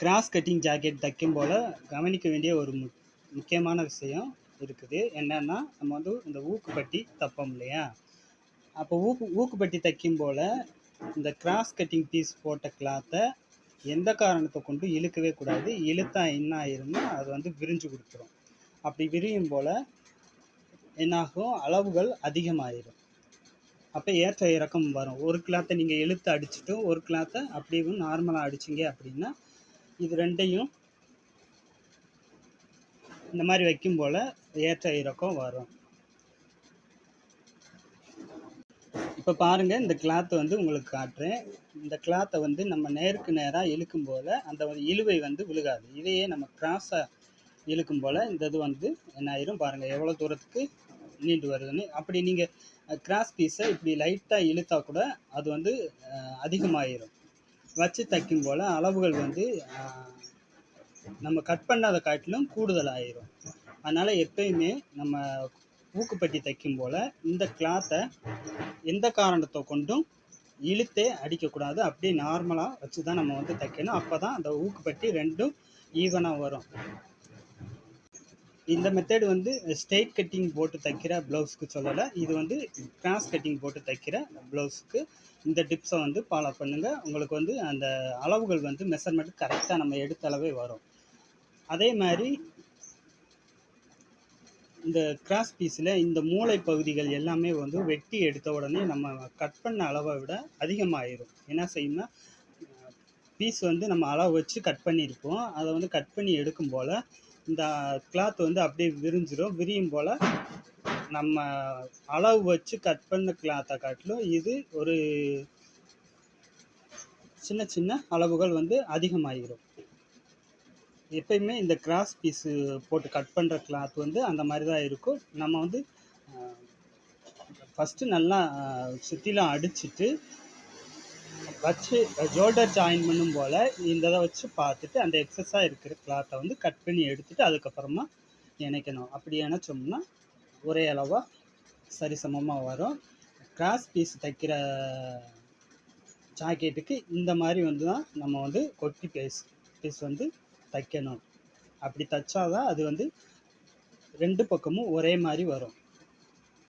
Cross cutting jacket தைக்கும் போல் கவனிக்க வேண்டிய ஒரு மு முக்கியமான விஷயம் இருக்குது. என்னென்னா நம்ம வந்து இந்த ஊக்குப்பட்டி தைப்போம் இல்லையா? அப்போ ஊக்கு ஊக்குப்பட்டி தைக்கும் போல் இந்த கிராஸ் கட்டிங் பீஸ் போட்ட கிளாத்தை எந்த காரணத்தை கொண்டு இழுக்கவே கூடாது? இழுத்தா என்ன ஆயிரும்னா அது வந்து விரிஞ்சு கொடுத்துரும். அப்படி விரியும் போல் என்னாகும்? அளவுகள் அதிகமாயிரும். அப்போ ஏற்ற இறக்கம் வரும். ஒரு கிளாத்தை நீங்கள் இழுத்து அடிச்சுட்டும் ஒரு கிளாத்தை அப்படியே நார்மலாக அடிச்சிங்க அப்படின்னா இது ரெண்டையும் இந்த மாதிரி வைக்கும் போல் ஏற்ற இறக்கம் வரும். இப்போ பாருங்கள் இந்த கிளாத்தை வந்து உங்களுக்கு காட்டுறேன். இந்த கிளாத்தை வந்து நம்ம நேருக்கு நேராக இழுக்கும் போல் அந்த இழுவை வந்து விழுகாது. இதையே நம்ம கிராஸாக இழுக்கும் போல் இந்த இது வந்து என்ன ஆயிரும் பாருங்கள் எவ்வளோ தூரத்துக்கு நீண்டு வருதுன்னு. அப்படி நீங்கள் கிராஸ் பீஸை இப்படி லைட்டாக இழுத்தா கூட அது வந்து அஹ், அதிகமாயிரும். வச்சு தைக்கும் போல் அளவுகள் வந்து நம்ம கட் பண்ணாத காட்டிலும் கூடுதல் ஆயிரும் அதனால் எப்பயுமே நம்ம ஊக்குப்பட்டி தைக்கும் போல் இந்த கிளாத்தை எந்த காரணத்தை கொண்டும் இழுத்தே அடிக்கக்கூடாது. அப்படியே நார்மலாக வச்சு தான் நம்ம வந்து தைக்கணும். அப்போ தான் அந்த ஊக்குப்பட்டி ரெண்டும் ஈவனாக வரும். இந்த மெத்தட் வந்து ஸ்ட்ரெயிட் கட்டிங் போட்டு தைக்கிற ப்ளவுஸ்க்கு சொல்லலை. இது வந்து கிராஸ் கட்டிங் போட்டு தைக்கிற ப்ளவுஸ்க்கு இந்த டிப்ஸை வந்து ஃபாலோ பண்ணுங்கள் உங்களுக்கு வந்து அந்த அளவுகள் வந்து மெஷர்மெண்ட் கரெக்டாக நம்ம எடுத்த அளவே வரும். அதே மாதிரி இந்த கிராஸ் பீஸில் இந்த மூளை பகுதிகள் எல்லாமே வந்து வெட்டி எடுத்த உடனே நம்ம கட் பண்ண அளவை விட அதிகமாகிடும் என்ன செய்யும்னா பீஸ் வந்து நம்ம அளவு வச்சு கட் பண்ணியிருப்போம். அதை வந்து கட் பண்ணி எடுக்கும் போல் இந்த கிளாத் வந்து அப்படியே விரிஞ்சிடும் விரியும் போல் நம்ம அளவு வச்சு கட் பண்ண கிளாத்தை காட்டிலும் இது ஒரு சின்ன சின்ன அளவுகள் வந்து அதிகமாகிடும் எப்பயுமே இந்த கிராஸ் பீஸு போட்டு கட் பண்ணுற கிளாத் வந்து அந்த மாதிரி தான் இருக்கும். நம்ம வந்து ஃபஸ்ட்டு நல்லா சுற்றிலாம் அடிச்சிட்டு வச்சு ஷோல்டர் ஜாயின் பண்ணும் போல் இந்த இதை வச்சு பார்த்துட்டு அந்த எக்ஸஸாக இருக்கிற கிளாத்தை வந்து கட் பண்ணி எடுத்துட்டு அதுக்கப்புறமா இணைக்கணும் அப்படி இணைச்சோம்னா ஒரே அளவாக சரிசமமாக வரும். கிராஸ் பீஸ் தைக்கிற ஜாக்கெட்டுக்கு இந்த மாதிரி வந்து தான் நம்ம வந்து கொட்டி பீஸ் பீஸ் வந்து தைக்கணும். அப்படி தைச்சாதான் அது வந்து ரெண்டு பக்கமும் ஒரே மாதிரி வரும்.